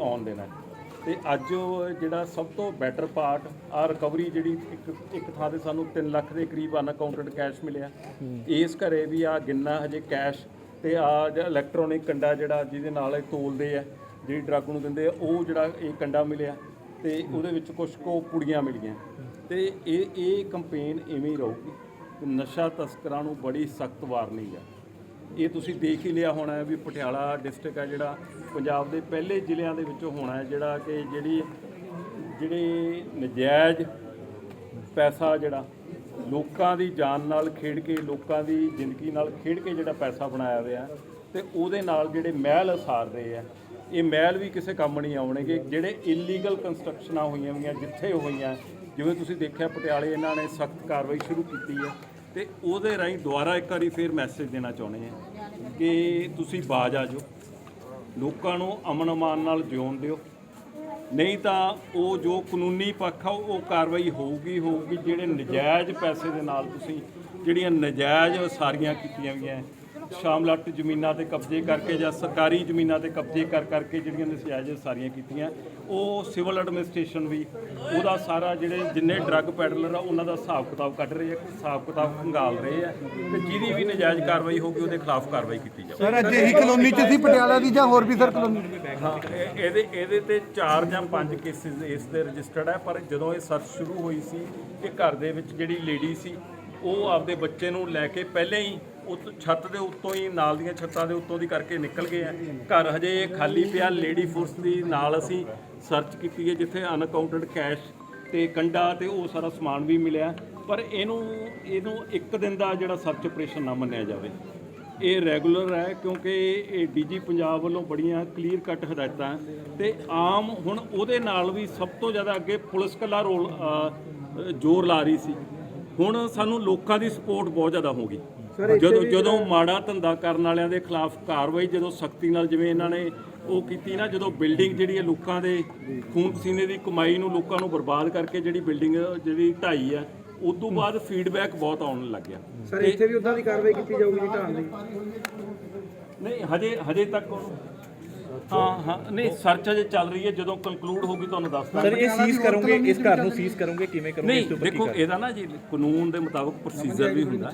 ਆਉਣ ਦੇਣਾ। ਤੇ ਅੱਜ ਉਹ ਜਿਹੜਾ ਸਭ ਤੋਂ ਬੈਟਰ ਪਾਰਟ ਆ ਰਿਕਵਰੀ ਜਿਹੜੀ ਇੱਕ ਇੱਕ ਥਾਂ ਤੇ ਸਾਨੂੰ 3 ਲੱਖ ਦੇ ਕਰੀਬ ਅਨਅਕਾਊਂਟਡ ਕੈਸ਼ ਮਿਲਿਆ। ਇਸ ਘਰੇ ਵੀ ਆ ਗਿੰਨਾ ਹਜੇ ਕੈਸ਼ ਤੇ ਆ ਜਿਹੜਾ ਇਲੈਕਟ੍ਰੋਨਿਕ ਕੰਡਾ ਜਿਹੜਾ ਜਿਹਦੇ ਨਾਲ ਇਹ ਤੋਲਦੇ ਆ ਜਿਹੜੀ ਡਰੱਗ ਨੂੰ ਦਿੰਦੇ ਆ ਉਹ ਜਿਹੜਾ ਇਹ ਕੰਡਾ ਮਿਲਿਆ ਤੇ ਉਹਦੇ ਵਿੱਚ ਕੁਝ ਕੋ ਪੁੜੀਆਂ ਮਿਲੀਆਂ ਤੇ ਇਹ ਇਹ ਕੰਪੇਨ ਇਵੇਂ ਹੀ ਰਹੂਗੀ ਤੇ ਨਸ਼ਾ ਤਸਕਰਾਂ ਨੂੰ ਬੜੀ ਸਖਤ ਵਾਰਨਿੰਗ ਹੈ ਇਹ ਤੁਸੀਂ ਦੇਖ ਹੀ ਲਿਆ ਹੋਣਾ ਹੈ ਵੀ ਪਟਿਆਲਾ ਡਿਸਟ੍ਰਿਕਟ ਹੈ ਜਿਹੜਾ, ਪੰਜਾਬ ਦੇ ਪਹਿਲੇ ਜ਼ਿਲ੍ਹਿਆਂ ਦੇ ਵਿੱਚੋਂ ਹੋਣਾ ਹੈ, ਜਿਹੜਾ ਕਿ ਜਿਹੜੀ, ਜਿਹੜੇ ਨਜਾਇਜ਼ ਪੈਸਾ ਜਿਹੜਾ, ਲੋਕਾਂ ਦੀ ਜਾਨ ਨਾਲ ਖੇਡ ਕੇ, ਲੋਕਾਂ ਦੀ ਜ਼ਿੰਦਗੀ ਨਾਲ ਖੇਡ ਕੇ ਜਿਹੜਾ ਪੈਸਾ ਬਣਾਇਆ ਹੋਇਆ ਤੇ ਉਹਦੇ ਨਾਲ ਜਿਹੜੇ ਮਹਿਲ ਉਸਾਰ ਰਹੇ ਆ, ਇਹ ਮਹਿਲ ਵੀ ਕਿਸੇ ਕੰਮ ਨਹੀਂ ਆਉਣਗੇ, ਜਿਹੜੇ ਇਲੀਗਲ ਕੰਸਟਰਕਸ਼ਨਾਂ ਹੋਈਆਂ ਹੋਈਆਂ, ਜਿੱਥੇ ਹੋਈਆਂ ਜਿਵੇਂ ਤੁਸੀਂ ਦੇਖਿਆ ਪਟਿਆਲੇ ਇਹਨਾਂ ਨੇ ਸਖਤ ਕਾਰਵਾਈ ਸ਼ੁਰੂ ਕੀਤੀ ਹੈ ਤੇ ਉਹਦੇ ਰਾਹੀਂ ਦੁਬਾਰਾ ਇੱਕ ਵਾਰੀ ਫੇਰ ਮੈਸੇਜ ਦੇਣਾ ਚਾਹੁੰਦੇ ਹਾਂ ਕਿ ਤੁਸੀਂ ਬਾਜ ਆ ਜਾਓ। ਲੋਕਾਂ ਨੂੰ ਅਮਨ ਅਮਾਨ ਨਾਲ ਜਿਉਣ ਦਿਓ। ਨਹੀਂ ਤਾਂ ਉਹ ਜੋ ਕਾਨੂੰਨੀ ਪੱਖ ਆ, ਉਹ ਕਾਰਵਾਈ ਹੋਊਗੀ ਹੋਊਗੀ, ਜਿਹੜੇ ਨਜਾਇਜ਼ ਪੈਸੇ ਦੇ ਨਾਲ ਤੁਸੀਂ ਜਿਹੜੀਆਂ ਨਜਾਇਜ਼ ਸਾਰੀਆਂ ਕੀਤੀਆਂ ਗਈਆਂ ਸ਼ਾਮਲਾਟ ਜ਼ਮੀਨਾਂ ਤੇ ਕਬਜ਼ੇ ਕਰਕੇ ਜਾਂ ਸਰਕਾਰੀ ਜ਼ਮੀਨਾਂ ਤੇ ਕਬਜ਼ੇ ਕਰ ਕਰਕੇ ਜਿਹੜੀਆਂ ਨਜਾਇਜ਼ ਸਾਰੀਆਂ ਕੀਤੀਆਂ ਉਹ ਸਿਵਲ ਐਡਮਿਨਿਸਟ੍ਰੇਸ਼ਨ ਵੀ ਉਹਦਾ ਸਾਰਾ ਜਿਹੜੇ ਜਿੰਨੇ ਡਰੱਗ ਪੈਡਲਰ ਆ ਉਹਨਾਂ ਦਾ ਹਿਸਾਬ ਕਿਤਾਬ ਕੱਢ ਰਹੇ ਆ ਹਿਸਾਬ ਕਿਤਾਬ ਖੰਗਾਲ ਰਹੇ ਆ ਤੇ ਜਿਹਦੀ ਵੀ ਨਜਾਇਜ਼ ਕਾਰਵਾਈ ਹੋਊਗੀ ਉਹਦੇ ਖਿਲਾਫ ਕਾਰਵਾਈ ਕੀਤੀ ਜਾਵੇ ਸਰ ਅੱਜ ਇਹੀ ਕਲੋਨੀ ਚ ਸੀ ਪਟਿਆਲਾ ਦੀ ਜਾਂ ਹੋਰ ਵੀ ਸਰ ਕਲੋਨੀ ਹਾਂ ਇਹ- ਇਹਦੇ ਇਹਦੇ ਤੇ 4 ਜਾਂ 5 ਕੇਸਿਸ ਇਸ ਦੇ ਰਜਿਸਟਰਡ ਹੈ ਪਰ ਜਦੋਂ ਇਹ ਸਰਚ ਸ਼ੁਰੂ ਹੋਈ ਸੀ ਕਿ ਘਰ ਦੇ ਵਿੱਚ ਜਿਹੜੀ ਲੇਡੀ ਸੀ ਉਹ ਆਪਦੇ ਬੱਚੇ ਨੂੰ ਲੈ ਕੇ ਪਹਿਲੇ ਹੀ ਉਹ ਛੱਤ ਦੇ ਉੱਤੋਂ ਹੀ ਨਾਲ ਦੀਆਂ ਛੱਤਾਂ ਦੇ ਉੱਤੋਂ ਦੀ ਕਰਕੇ ਨਿਕਲ ਗਏ ਆ। ਘਰ ਹਜੇ ਖਾਲੀ ਪਿਆ ਲੇਡੀ ਫੋਰਸ ਦੀ ਨਾਲ ਅਸੀਂ ਸਰਚ ਕੀਤੀ ਹੈ ਜਿੱਥੇ ਅਨਅਕਾਊਂਟਡ ਕੈਸ਼ ਤੇ ਕੰਡਾ ਤੇ ਉਹ ਸਾਰਾ ਸਮਾਨ ਵੀ ਮਿਲਿਆ। ਪਰ ਇਹਨੂੰ ਇਹਨੂੰ ਇੱਕ ਦਿਨ ਦਾ ਜਿਹੜਾ ਸਰਚ ਆਪਰੇਸ਼ਨ ਨਾ ਮੰਨਿਆ ਜਾਵੇ। ਇਹ ਰੈਗੂਲਰ ਹੈ ਕਿਉਂਕਿ ਇਹ ਡੀਜੀ ਪੰਜਾਬ ਵੱਲੋਂ ਬੜੀਆਂ ਕਲੀਅਰ ਕੱਟ ਹਦਾਇਤਾਂ ਤੇ ਆਮ ਹੁਣ ਉਹਦੇ ਨਾਲ ਵੀ ਸਭ ਤੋਂ ਜ਼ਿਆਦਾ ਅੱਗੇ ਪੁਲਿਸ ਕੱਲਾ ਰੋਲ ਜ਼ੋਰ ਲਾ ਰਹੀ ਸੀ। ਹੁਣ ਸਾਨੂੰ ਲੋਕਾਂ ਦੀ ਸਪੋਰਟ ਬਹੁਤ ਜ਼ਿਆਦਾ ਹੋ ਗਈ। ਜਦੋਂ ਜਦੋਂ ਮਾੜਾ ਧੰਦਾ ਕਰਨ ਵਾਲਿਆਂ ਦੇ ਖਿਲਾਫ ਕਾਰਵਾਈ ਜਦੋਂ ਸਖਤੀ ਨਾਲ ਜਿਵੇਂ ਇਹਨਾਂ ਨੇ ਉਹ ਕੀਤੀ ਨਾ ਜਦੋਂ ਬਿਲਡਿੰਗ ਜਿਹੜੀ ਹੈ ਲੋਕਾਂ ਦੇ ਖੂਨ ਪਸੀਨੇ ਦੀ ਕਮਾਈ ਨੂੰ ਲੋਕਾਂ ਨੂੰ ਬਰਬਾਦ ਕਰਕੇ ਜਿਹੜੀ ਬਿਲਡਿੰਗ ਜਿਹੜੀ ਢਾਈ ਹੈ ਉਸ ਤੋਂ ਬਾਅਦ ਫੀਡਬੈਕ ਬਹੁਤ ਆਉਣ ਲੱਗ ਗਿਆ ਸਰ ਇੱਥੇ ਵੀ ਉਦਾਂ ਦੀ ਕਾਰਵਾਈ ਕੀਤੀ ਜਾਊਗੀ ਜੀ ਢਾਣ ਦੀ? ਨਹੀਂ ਹਜੇ ਹਜੇ ਤੱਕ ਹਾਂ ਹਾਂ ਨਹੀਂ ਸਰਚ ਹਜੇ ਚੱਲ ਰਹੀ ਹੈ ਜਦੋਂ ਕੰਕਲੂਡ ਹੋਗੀ ਤੁਹਾਨੂੰ ਦੱਸ ਸਰ ਦਾਂਗੇ ਇਹ ਸੀਜ਼ ਕਰੋਗੇ ਇਸ ਘਰ ਨੂੰ ਸੀਜ਼ ਕਰੋਗੇ ਕਿਵੇਂ ਕਰੋਗੇ ਨਹੀਂ ਇਸ ਤੋਂ ਦੇਖੋ ਇਹਦਾ ਨਾ ਜੀ ਕਾਨੂੰਨ ਦੇ ਮੁਤਾਬਕ ਪ੍ਰੋਸੀਜਰ ਵੀ ਹੁੰਦਾ।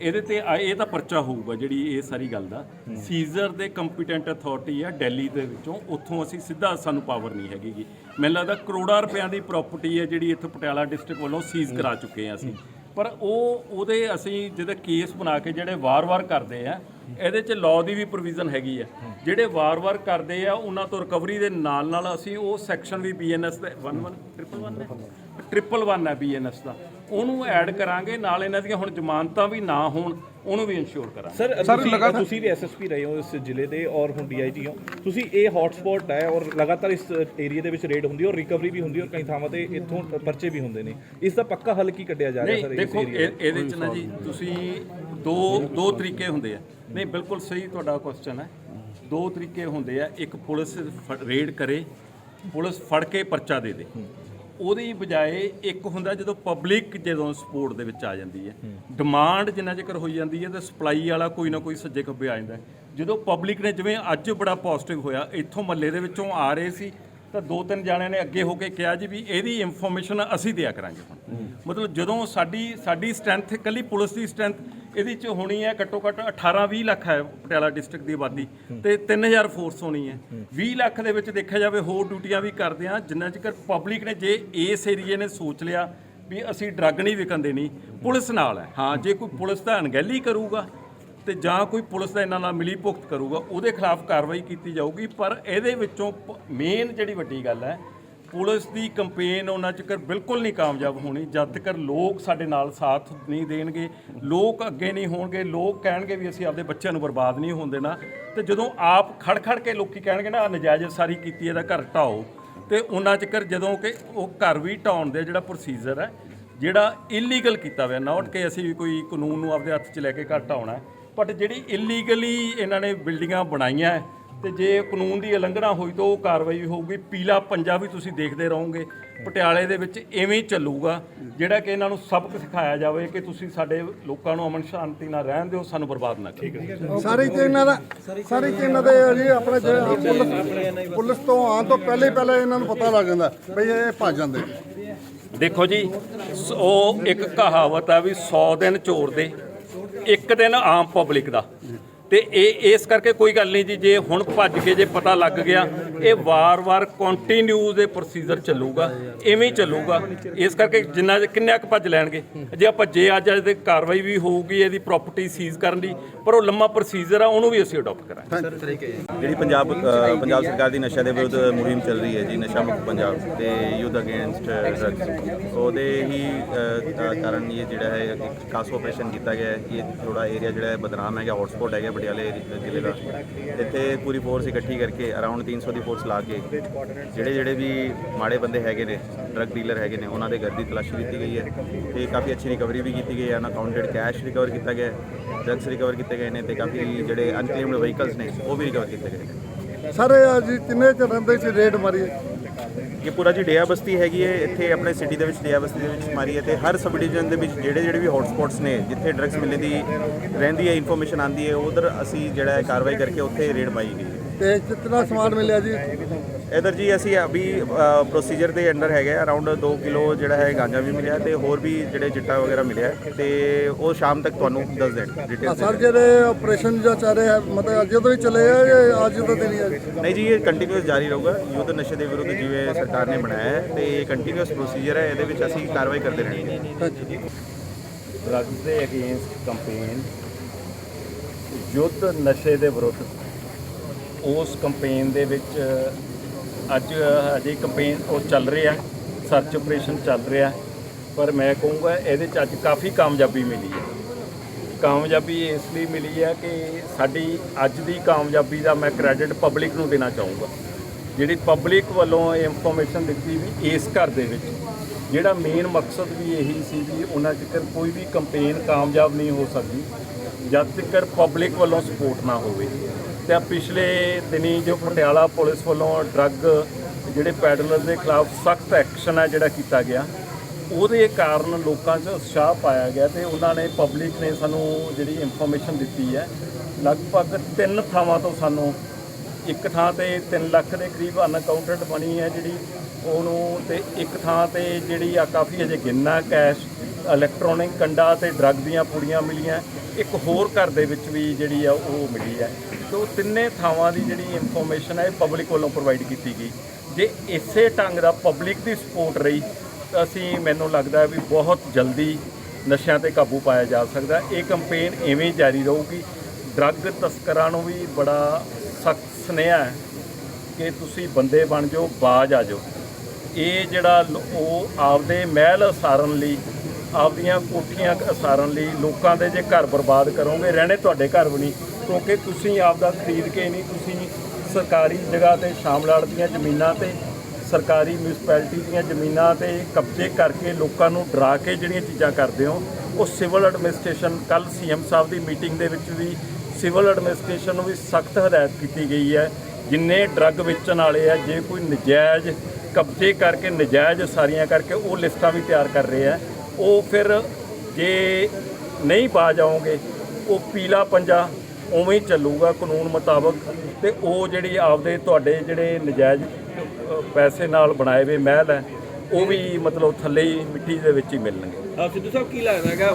ਇਹਦੇ ਤੇ ਆ- ਇਹ ਤਾਂ ਪਰਚਾ ਹੋਊਗਾ ਜਿਹੜੀ ਇਹ ਸਾਰੀ ਗੱਲ ਦਾ। ਸੀਜ਼ਰ ਦੇ ਕੰਪੀਟੈਂਟ ਅਥਾਰਟੀ ਆ ਦਿੱਲੀ ਦੇ ਵਿੱਚੋਂ ਉੱਥੋਂ ਅਸੀਂ ਸਿੱਧਾ ਸਾਨੂੰ ਪਾਵਰ ਨਹੀਂ ਹੈਗੀ ਗੀ। ਮੈਨੂੰ ਲੱਗਦਾ ਕਰੋੜਾਂ ਰੁਪਿਆਂ ਦੀ ਪ੍ਰਾਪਰਟੀ ਹੈ ਜਿਹੜੀ ਇੱਥੇ ਪਟਿਆਲਾ ਡਿਸਟ੍ਰਿਕਟ ਵੱਲੋਂ ਸੀਜ਼ ਕਰਾ ਚੁੱਕੇ ਆ ਅਸੀਂ। ਪਰ ਉਹ, ਉਹਦੇ ਅਸੀਂ ਜਿਹਦੇ ਕੇਸ ਬਣਾ ਕੇ ਜਿਹੜੇ ਵਾਰ-ਵਾਰ ਕਰਦੇ ਆ, ਇਹਦੇ 'ਚ ਲਾਅ ਦੀ ਵੀ ਪ੍ਰੋਵੀਜ਼ਨ ਹੈਗੀ ਆ। ਜਿਹੜੇ ਵਾਰ-ਵਾਰ ਕਰਦੇ ਆ, ਉਹਨਾਂ ਤੋਂ ਰਿਕਵਰੀ ਦੇ ਨਾਲ-ਨਾਲ ਅਸੀਂ ਉਹ ਸੈਕਸ਼ਨ ਵੀ ਬੀਐਨਐਸ ਦੇ 11 ਟ੍ਰਿਪਲ 1 ਹੈ? ਟ੍ਰਿਪਲ 1 ਹੈ ਬੀਐਨਐਸ ਦਾ। ਉਹਨੂੰ ਐਡ ਕਰਾਂਗੇ ਨਾਲ ਇਹਨਾਂ ਦੀਆਂ ਹੁਣ ਜ਼ਮਾਨਤਾਂ ਵੀ ਨਾ ਹੋਣ ਉਹਨੂੰ ਵੀ ਇਨਸ਼ੋਰ ਕਰਾਂਗੇ। ਸਰ ਤੁਸੀਂ ਤੁਸੀਂ ਵੀ ਐਸਐਸਪੀ ਰਹੇ ਹੋ ਇਸ ਜ਼ਿਲ੍ਹੇ ਦੇ ਔਰ ਹੁਣ ਡੀਆਈਜੀ ਹੋ। ਤੁਸੀਂ ਇਹ ਹੌਟਸਪੌਟ ਹੈ ਔਰ ਲਗਾਤਾਰ ਇਸ ਏਰੀਆ ਦੇ ਵਿੱਚ ਰੇਡ ਹੁੰਦੀ ਹੈ ਔਰ ਰਿਕਵਰੀ ਵੀ ਹੁੰਦੀ ਹੈ ਔਰ ਕਈ ਥਾਵਾਂ ਤੇ ਇੱਥੋਂ ਪਰਚੇ ਵੀ ਹੁੰਦੇ ਨੇ। ਇਸ ਦਾ ਪੱਕਾ ਹੱਲ ਕੀ ਕੱਢਿਆ ਜਾ ਰਿਹਾ ਸਰ ਇਸ ਦੇਖੋ ਇਹਦੇ ਚ ਨਾ ਜੀ ਤੁਸੀਂ ਦੋ ਦੋ ਤਰੀਕੇ ਹੁੰਦੇ ਆ। ਨਹੀਂ ਬਿਲਕੁਲ ਸਹੀ ਤੁਹਾਡਾ ਕੁਐਸਚਨ ਹੈ। ਦੋ ਤਰੀਕੇ ਹੁੰਦੇ ਆ। ਇੱਕ ਪੁਲਿਸ ਫ- ਰੇਡ ਕਰੇ ਪੁਲਿਸ ਫੜ ਕੇ ਪਰਚਾ ਦੇ ਦੇ। ਉਹਦੀ ਬਜਾਏ ਇੱਕ ਹੁੰਦਾ ਜਦੋਂ ਪਬਲਿਕ ਜਦੋਂ ਸਪੋਰਟ ਦੇ ਵਿੱਚ ਆ ਜਾਂਦੀ ਹੈ। ਡਿਮਾਂਡ ਜਿੰਨਾ ਚਿਰ ਹੋਈ ਜਾਂਦੀ ਹੈ ਤੇ ਸਪਲਾਈ ਵਾਲਾ ਕੋਈ ਨਾ ਕੋਈ ਸੱਜੇ ਖੱਬੇ ਆ ਜਾਂਦਾ। ਜਦੋਂ ਪਬਲਿਕ ਨੇ ਜਿਵੇਂ ਅੱਜ ਬੜਾ ਪੋਜ਼ਿਟਿਵ ਹੋਇਆ ਇੱਥੋਂ ਮੱਲੇ ਦੇ ਵਿੱਚੋਂ ਆ ਰਹੇ ਸੀ ਤਾਂ ਦੋ ਤਿੰਨ ਜਾਣਿਆਂ ਨੇ ਅੱਗੇ ਹੋ ਕੇ ਕਿਹਾ ਜੀ ਵੀ ਇਹਦੀ ਇਨਫੋਰਮੇਸ਼ਨ ਅਸੀਂ ਦਿਆ ਕਰਾਂਗੇ ਹੁਣ। ਮਤਲਬ ਜਦੋਂ ਸਾਡੀ ਸਾਡੀ ਸਟਰੈਂਥ ਇਕੱਲੀ ਪੁਲਿਸ ਦੀ ਸਟਰੈਂਥ ਇਹਦੇ ਚ ਹੋਣੀ ਹੈ ਘੱਟੋ ਘੱਟ 18 20 ਲੱਖ ਹੈ ਪਟਿਆਲਾ ਡਿਸਟ੍ਰਿਕਟ ਦੀ ਆਬਾਦੀ ਤੇ 3000 ਫੋਰਸ ਹੋਣੀ ਹੈ। 20 ਲੱਖ ਦੇ ਵਿੱਚ ਦੇਖਿਆ ਜਾਵੇ ਹੋਰ ਡਿਊਟੀਆਂ ਵੀ ਕਰਦੇ ਆ ਜਿੰਨਾ ਚਿਰ ਪਬਲਿਕ ਨੇ ਜੇ ਇਸ ਏਰੀਏ ਨੇ ਸੋਚ ਲਿਆ ਵੀ ਅਸੀਂ ਡਰੱਗ ਨਹੀਂ ਵਿਕਣ ਦੇਣੀ ਪੁਲਿਸ ਨਾਲ ਹੈ। ਹਾਂ ਜੇ ਕੋਈ ਪੁਲਿਸ ਦਾ ਅਣਗਹਿਲੀ ਕਰੂਗਾ ਤੇ ਜਾਂ ਕੋਈ ਪੁਲਿਸ ਦਾ ਇਹਨਾਂ ਨਾਲ ਮਿਲੀ ਭੁਗਤ ਕਰੂਗਾ ਉਹਦੇ ਖਿਲਾਫ ਕਾਰਵਾਈ ਕੀਤੀ ਜਾਊਗੀ। ਪਰ ਇਹਦੇ ਵਿੱਚੋਂ ਮੇਨ ਜਿਹੜੀ ਵੱਡੀ ਗੱਲ ਹੈ ਪੁਲਿਸ ਦੀ ਕੰਪੇਨ ਉਹਨਾਂ ਚਿਰ ਬਿਲਕੁਲ ਨਹੀਂ ਕਾਮਯਾਬ ਹੋਣੀ। ਜਦ ਤੱਕ ਲੋਕ ਸਾਡੇ ਨਾਲ ਸਾਥ ਨਹੀਂ ਦੇਣਗੇ, ਲੋਕ ਅੱਗੇ ਨਹੀਂ ਹੋਣਗੇ, ਲੋਕ ਕਹਿਣਗੇ ਵੀ ਅਸੀਂ ਆਪਦੇ ਬੱਚਿਆਂ ਨੂੰ ਬਰਬਾਦ ਨਹੀਂ ਹੋਣ ਦੇਣਾ। ਤੇ ਜਦੋਂ ਆਪ ਖੜ ਖੜ ਕੇ ਲੋਕੀ ਕਹਿਣਗੇ ਨਾ ਨਜਾਇਜ਼ ਸਾਰੀ ਕੀਤੀ ਇਹਦਾ ਘਰ ਢਾਓ। ਤੇ ਉਹਨਾਂ ਚਿਰ ਜਦੋਂ ਕਿ ਉਹ ਘਰ ਵੀ ਢਾਉਣ ਦੇ ਜਿਹੜਾ ਪ੍ਰੋਸੀਜਰ ਹੈ, ਜਿਹੜਾ ਇਲੀਗਲ ਕੀਤਾ ਹੋਇਆ ਨਾਟ ਕਿ ਅਸੀਂ ਵੀ ਕੋਈ ਕਾਨੂੰਨ ਨੂੰ ਆਪਦੇ ਹੱਥ 'ਚ ਲੈ ਕੇ ਘਰ ਢਾਉਣਾ ਬਟ ਜਿਹੜੀ ਇਲੀਗਲੀ ਇਹਨਾਂ ਨੇ ਬਿਲਡਿੰਗਾਂ ਬਣਾਈਆਂ ਤੇ ਜੇ ਕਾਨੂੰਨ ਦੀ ਉਲੰਘਣਾ ਹੋਈ ਤਾਂ ਉਹ ਕਾਰਵਾਈ ਹੋਊਗੀ। ਪੀਲਾ ਪੰਜਾ ਵੀ ਤੁਸੀਂ ਦੇਖਦੇ ਰਹੋਗੇ। ਪਟਿਆਲੇ ਦੇ ਵਿੱਚ ਐਵੇਂ ਹੀ ਚੱਲੂਗਾ। ਜਿਹੜਾ ਕਿ ਇਹਨਾਂ ਨੂੰ ਸਬਕ ਸਿਖਾਇਆ ਜਾਵੇ ਕਿ ਤੁਸੀਂ ਸਾਡੇ ਲੋਕਾਂ ਨੂੰ ਅਮਨ ਸ਼ਾਂਤੀ ਨਾਲ ਰਹਿਣ ਦਿਓ ਸਾਨੂੰ ਬਰਬਾਦ ਨਾ ਕਰੋ ਸਾਰੇ ਚ ਇਹਨਾਂ ਦਾ ਸਾਰੇ ਚ ਇਹਨਾਂ ਦੇ ਜੀ ਆਪਣੇ ਜਿਹੜੇ ਪੁਲਿਸ ਪੁਲਿਸ ਤੋਂ ਆਉਣ ਤੋਂ ਪਹਿਲੇ ਪਹਿਲੇ ਇਹਨਾਂ ਨੂੰ ਪਤਾ ਲੱਗ ਜਾਂਦਾ ਬਈ ਇਹ ਭੱਜ ਜਾਂਦੇ ਦੇਖੋ ਜੀ ਉਹ ਇੱਕ ਕਹਾਵਤ ਆ ਵੀ 100 ਦਿਨ ਚੋਰ ਦੇ ਇੱਕ ਦਿਨ ਆਮ ਪਬਲਿਕ ਦਾ। ਤੇ ਇਹ ਇਸ ਕਰਕੇ ਕੋਈ ਗੱਲ ਨਹੀਂ ਜੀ, ਜੇ ਹੁਣ ਭੱਜ ਕੇ ਜੇ ਪਤਾ ਲੱਗ ਗਿਆ, ਇਹ ਵਾਰ-ਵਾਰ ਕੰਟੀਨਿਊ ਇਹ ਪ੍ਰੋਸੀਜਰ ਚੱਲੂਗਾ ਐਵੇਂ ਹੀ ਚੱਲੂਗਾ। ਇਸ ਕਰਕੇ ਜਿੰਨਾ ਕਿੰਨਾ ਕੁ ਭੱਜ ਲੈਣਗੇ, ਜੇ ਆਪਾਂ ਜੇ ਅੱਜ ਅੱਜ ਦੇ ਕਾਰਵਾਈ ਵੀ ਹੋਊਗੀ, ਇਹਦੀ ਪ੍ਰਾਪਰਟੀ ਸੀਜ਼ ਕਰਨ ਦੀ, ਪਰ ਉਹ ਲੰਮਾ ਪ੍ਰੋਸੀਜਰ ਆ, ਉਹਨੂੰ ਵੀ ਅਸੀਂ ਅਡਾਪਟ ਕਰਾਂਗੇ। ਜਿਹੜੀ ਪੰਜਾਬ ਪੰਜਾਬ ਸਰਕਾਰ ਦੀ ਨਸ਼ਾ ਦੇ ਵਿਰੁੱਧ ਮੁਹਿੰਮ ਚੱਲ ਰਹੀ ਹੈ ਜੀ, ਨਸ਼ਾ ਮੁਕਤ ਪੰਜਾਬ ਤੇ ਯੁੱਧ ਅਗੇਂਸਟ ਡਰੱਗਸ ਉਹਦੇ ਹੀ ਕਾਰਨ ਇਹ ਜਿਹੜਾ ਹੈ ਖਾਸ ਆਪਰੇਸ਼ਨ ਕੀਤਾ ਗਿਆ ਹੈ ਇਹ ਥੋੜਾ ਏਰੀਆ ਜਿਹੜਾ ਹੈ ਬਦਨਾਮ ਹੈਗਾ ਹੌਟਸਪੌਟ ਹੈਗਾ ਪਟਿਆਲੇ ਜ਼ਿਲ੍ਹੇ ਦਾ। ਇੱਥੇ ਪੂਰੀ ਫੋਰਸ ਇਕੱਠੀ ਕਰਕੇ ਅਰਾਊਂਡ 300 ਦੀ ਫੋਰਸ ਲਾ ਕੇ ਜਿਹੜੇ ਜਿਹੜੇ ਵੀ ਮਾੜੇ ਬੰਦੇ ਹੈਗੇ ਨੇ ਡਰੱਗ ਡੀਲਰ ਹੈਗੇ ਨੇ ਉਹਨਾਂ ਦੇ ਘਰ ਦੀ ਤਲਾਸ਼ੀ ਲਿੱਤੀ ਗਈ ਹੈ। ਤੇ ਕਾਫੀ ਅੱਛੀ ਰਿਕਵਰੀ ਵੀ ਕੀਤੀ ਗਈ ਹੈ। ਅਨਅਕਾਊਂਟਡ ਕੈਸ਼ ਰਿਕਵਰ ਕੀਤਾ ਗਿਆ ਹੈ। ਡਰੱਗਸ ਰਿਕਵਰ ਕੀਤੇ ਗਏ ਨੇ ਤੇ ਕਾਫੀ ਜਿਹੜੇ ਅਨਕਲੇਮਡ ਵਹੀਕਲਸ ਨੇ ਉਹ ਵੀ ਰਿਕਵਰ ਕੀਤੇ ਗਏ ਨੇ। ਸਾਰੇ ਅੱਜ ਕਿੰਨੇ ਚ ਰਹਿੰਦੇ ਸੀ ਰੇਡ ਮਾਰੀ? ਇਹ ਪੂਰਾ ਜੀ ਡੇਆ ਬਸਤੀ ਹੈਗੀ ਹੈ, ਇੱਥੇ ਆਪਣੇ ਸਿਟੀ ਦੇ ਵਿੱਚ, ਡੇਆ ਬਸਤੀ ਦੇ ਵਿੱਚ ਮਾਰੀ ਹੈ ਤੇ ਹਰ ਸਬ ਡਿਵੀਜ਼ਨ ਦੇ ਵਿੱਚ ਜਿਹੜੇ ਜਿਹੜੇ ਵੀ ਹੌਟਸਪੌਟਸ ਨੇ, ਜਿੱਥੇ ਡਰੱਗਸ ਮਿਲਣ ਦੀ ਰਹਿੰਦੀ ਹੈ ਇਨਫੋਰਮੇਸ਼ਨ ਆਂਦੀ ਹੈ, ਉਧਰ ਅਸੀਂ ਜਿਹੜਾ ਹੈ ਕਾਰਵਾਈ ਕਰਕੇ ਉੱਥੇ ਰੇਡ ਪਾਈ ਗਈ ਹੈ। ਤੇ ਕਿੰਨਾ ਸਮਾਨ ਮਿਲਿਆ ਜੀ? ਇਧਰ ਜੀ ਅਸੀਂ ਅਭੀ ਪ੍ਰੋਸੀਜਰ ਦੇ ਅੰਡਰ ਹੈਗੇ ਅਰਾਊਂਡ 2 ਕਿਲੋ ਜਿਹੜਾ ਹੈ ਗਾਂਜਾ ਵੀ ਮਿਲਿਆ ਤੇ ਹੋਰ ਵੀ ਜਿਹੜੇ ਚਿੱਟਾ ਵਗੈਰਾ ਮਿਲਿਆ ਤੇ ਉਹ ਸ਼ਾਮ ਤੱਕ ਤੁਹਾਨੂੰ ਦੱਸ ਦੇਣ ਡਿਟੇਲ ਸਰ ਜਿਹੜੇ ਆਪਰੇਸ਼ਨ ਜੋ ਚੱਲ ਰਿਹਾ ਹੈ ਮਤਲਬ ਅੱਜ ਤੋਂ ਹੀ ਚੱਲੇ ਆ ਜਾਂ ਅੱਜ ਤੋਂ ਦਿਨ ਹੀ ਆ ਨਹੀਂ ਜੀ ਇਹ ਕੰਟੀਨਿਊਸ ਜਾਰੀ ਰਹੂਗਾ। ਯੁੱਧ ਨਸ਼ੇ ਦੇ ਵਿਰੁੱਧ ਜਿਵੇਂ ਸਰਕਾਰ ਨੇ ਬਣਾਇਆ ਹੈ ਤੇ ਇਹ ਕੰਟੀਨਿਊਸ ਪ੍ਰੋਸੀਜਰ ਹੈ ਇਹਦੇ ਵਿੱਚ ਅਸੀਂ ਕਾਰਵਾਈ ਕਰਦੇ ਰਹਿਣਾ ਡਰੱਗਸ ਦੇ ਅਗੇਂਸਟ ਕੰਪੇਨ ਯੁੱਧ ਨਸ਼ੇ ਦੇ ਵਿਰੁੱਧ ਉਸ ਕੰਪੇਨ ਦੇ ਵਿੱਚ ਅੱਜ ਅਜੇ ਕੰਪੇਨ ਉਹ ਚੱਲ ਰਿਹਾ ਸਰਚ ਆਪਰੇਸ਼ਨ ਚੱਲ ਰਿਹਾ, ਪਰ ਮੈਂ ਕਹੂੰਗਾ ਇਹਦੇ ਚ ਅੱਜ ਕਾਫੀ ਕਾਮਯਾਬੀ ਮਿਲੀ ਹੈ। ਕਾਮਯਾਬੀ ਇਸ ਲਈ ਮਿਲੀ ਹੈ ਕਿ ਸਾਡੀ ਅੱਜ ਦੀ ਕਾਮਯਾਬੀ ਦਾ ਮੈਂ ਕ੍ਰੈਡਿਟ ਪਬਲਿਕ ਨੂੰ ਦੇਣਾ ਚਾਹੂੰਗਾ। ਜਿਹੜੀ ਪਬਲਿਕ ਵੱਲੋਂ ਇਨਫੋਰਮੇਸ਼ਨ ਦਿੱਤੀ ਵੀ ਇਸ ਘਰ ਦੇ ਵਿੱਚ, ਜਿਹੜਾ ਮੇਨ ਮਕਸਦ ਵੀ ਇਹੀ ਸੀ ਵੀ ਉਹਨਾਂ ਚਿਕਰ ਕੋਈ ਵੀ ਕੰਪੇਨ ਕਾਮਯਾਬ ਨਹੀਂ ਹੋ ਸਕਦੀ, ਜਦ ਤੱਕ ਪਬਲਿਕ ਵੱਲੋਂ ਸਪੋਰਟ ਨਾ ਹੋਵੇ। ਤੇ ਪਿਛਲੇ ਦਿਨੀ ਜੋ ਪਟਿਆਲਾ ਪੁਲਿਸ ਵੱਲੋਂ ਡਰੱਗ ਜਿਹੜੇ ਪੈਡਲਰ ਦੇ ਖਿਲਾਫ ਸਖਤ ਐਕਸ਼ਨ ਹੈ ਜਿਹੜਾ ਕੀਤਾ ਗਿਆ, ਉਹਦੇ ਕਾਰਨ ਲੋਕਾਂ 'ਚ ਉਤਸ਼ਾਹ ਪਾਇਆ ਗਿਆ ਤੇ ਉਹਨਾਂ ਨੇ ਪਬਲਿਕ ਨੇ ਸਾਨੂੰ ਜਿਹੜੀ ਇਨਫੋਰਮੇਸ਼ਨ ਦਿੱਤੀ ਹੈ, ਲਗਭਗ ਤਿੰਨ ਥਾਵਾਂ ਤੋਂ ਸਾਨੂੰ ਇੱਕ ਥਾਂ ਤੇ 3 ਲੱਖ ਦੇ ਕਰੀਬ ਅਨਅਕਾਊਂਟਡ ਬਣੀ ਹੈ ਜਿਹੜੀ ਉਹਨੂੰ ਤੇ ਇੱਕ ਥਾਂ ਤੇ ਜਿਹੜੀ ਆ ਕਾਫੀ ਅਜੇ ਗਿਣਨਾ ਕੈਸ਼ ਇਲੈਕਟ੍ਰੋਨਿਕ ਕੰਡਾ ਤੇ ਡਰੱਗ ਦੀਆਂ ਪੁੜੀਆਂ ਮਿਲੀਆਂ। ਇੱਕ ਹੋਰ ਘਰ ਦੇ ਵਿੱਚ ਵੀ ਜਿਹੜੀ ਆ ਉਹ ਮਿਲੀ ਹੈ। ਤੇ ਉਹ ਤਿੰਨੇ ਥਾਵਾਂ ਦੀ ਜਿਹੜੀ ਇਨਫੋਰਮੇਸ਼ਨ ਹੈ ਇਹ ਪਬਲਿਕ ਵੱਲੋਂ ਪ੍ਰੋਵਾਈਡ ਕੀਤੀ ਗਈ। ਜੇ ਇਸੇ ਢੰਗ ਦਾ ਪਬਲਿਕ ਦੀ ਸਪੋਰਟ ਰਹੀ, ਤਾਂ ਅਸੀਂ, ਮੈਨੂੰ ਲੱਗਦਾ ਵੀ ਬਹੁਤ ਜਲਦੀ ਨਸ਼ਿਆਂ ਤੇ ਕਾਬੂ ਪਾਇਆ ਜਾ ਸਕਦਾ। ਇਹ ਕੰਪੇਨ ਐਵੇਂ ਜਾਰੀ ਰਹੂਗੀ। ਡਰੱਗ ਤਸਕਰਾਂ ਨੂੰ ਵੀ ਬੜਾ ਸਖਤ ਸੁਨੇਹਾ ਹੈ ਕਿ ਤੁਸੀਂ ਬੰਦੇ ਬਣ ਜਾਓ, ਬਾਜ ਆ ਜਾਓ। ਇਹ ਜਿਹੜਾ ਉਹ ਆਪਦੇ ਮਹਿਲ ਉਸਾਰਨ ਲਈ ਆਪਦੀਆਂ ਕੋਠੀਆਂ ਅਸਾਰਨ ਲਈ ਲੋਕਾਂ ਦੇ ਜੇ ਘਰ ਬਰਬਾਦ ਕਰੋਗੇ, ਰਹਿਣੇ ਤੁਹਾਡੇ ਘਰ ਵੀ ਨਹੀਂ, ਕਿਉਂਕਿ ਤੁਸੀਂ ਆਪਦਾ ਖਰੀਦ ਕੇ ਨਹੀਂ, ਤੁਸੀਂ ਸਰਕਾਰੀ ਜਗ੍ਹਾ ਤੇ ਸ਼ਾਮਲਾੜ ਦੀਆਂ ਜ਼ਮੀਨਾਂ ਤੇ, ਸਰਕਾਰੀ ਮਿਊਨਿਸਪੈਲਿਟੀ ਦੀਆਂ ਜ਼ਮੀਨਾਂ ਤੇ ਕਬਜ਼ੇ ਕਰਕੇ ਲੋਕਾਂ ਨੂੰ ਡਰਾ ਕੇ ਜਿਹੜੀਆਂ ਚੀਜ਼ਾਂ ਕਰਦੇ ਹੋ, ਉਹ ਸਿਵਲ ਐਡਮਿਨਿਸਟ੍ਰੇਸ਼ਨ ਕੱਲ ਸੀਐਮ ਸਾਹਿਬ ਦੀ ਮੀਟਿੰਗ ਦੇ ਵਿੱਚ ਵੀ ਸਿਵਲ ਐਡਮਿਨਿਸਟ੍ਰੇਸ਼ਨ ਨੂੰ ਵੀ ਸਖਤ ਹਦਾਇਤ ਕੀਤੀ ਗਈ ਹੈ, ਜਿੰਨੇ ਡਰੱਗ ਵੇਚਣ ਵਾਲੇ ਆ, ਜੇ ਕੋਈ ਨਜਾਇਜ਼ ਕਬਜ਼ੇ ਕਰਕੇ, ਨਜਾਇਜ਼ ਸਾਰੀਆਂ ਕਰਕੇ ਉਹ ਲਿਸਟਾਂ ਵੀ ਤਿਆਰ ਕਰ ਰਹੇ ਆ ਉਹ ਫਿਰ ਜੇ ਨਹੀਂ ਪਾ ਜਾਓਗੇ, ਉਹ ਪੀਲਾ ਪੰਜਾ ਉਵੇਂ ਹੀ ਚੱਲੂਗਾ ਕਾਨੂੰਨ ਮੁਤਾਬਕ ਤੇ ਉਹ ਜਿਹੜੀ ਆਪਦੇ ਤੁਹਾਡੇ ਜਿਹੜੇ ਨਜਾਇਜ਼ ਪੈਸੇ ਨਾਲ ਬਣਾਏ ਹੋਏ ਮਹਿਲ ਹੈ, ਉਹ ਵੀ ਮਤਲਬ ਥੱਲੇ ਹੀ ਮਿੱਟੀ ਦੇ ਵਿੱਚ ਹੀ ਮਿਲਣਗੇ। ਸਿੱਧੂ ਸਾਹਿਬ ਕੀ ਲੱਗਦਾ ਹੈਗਾ?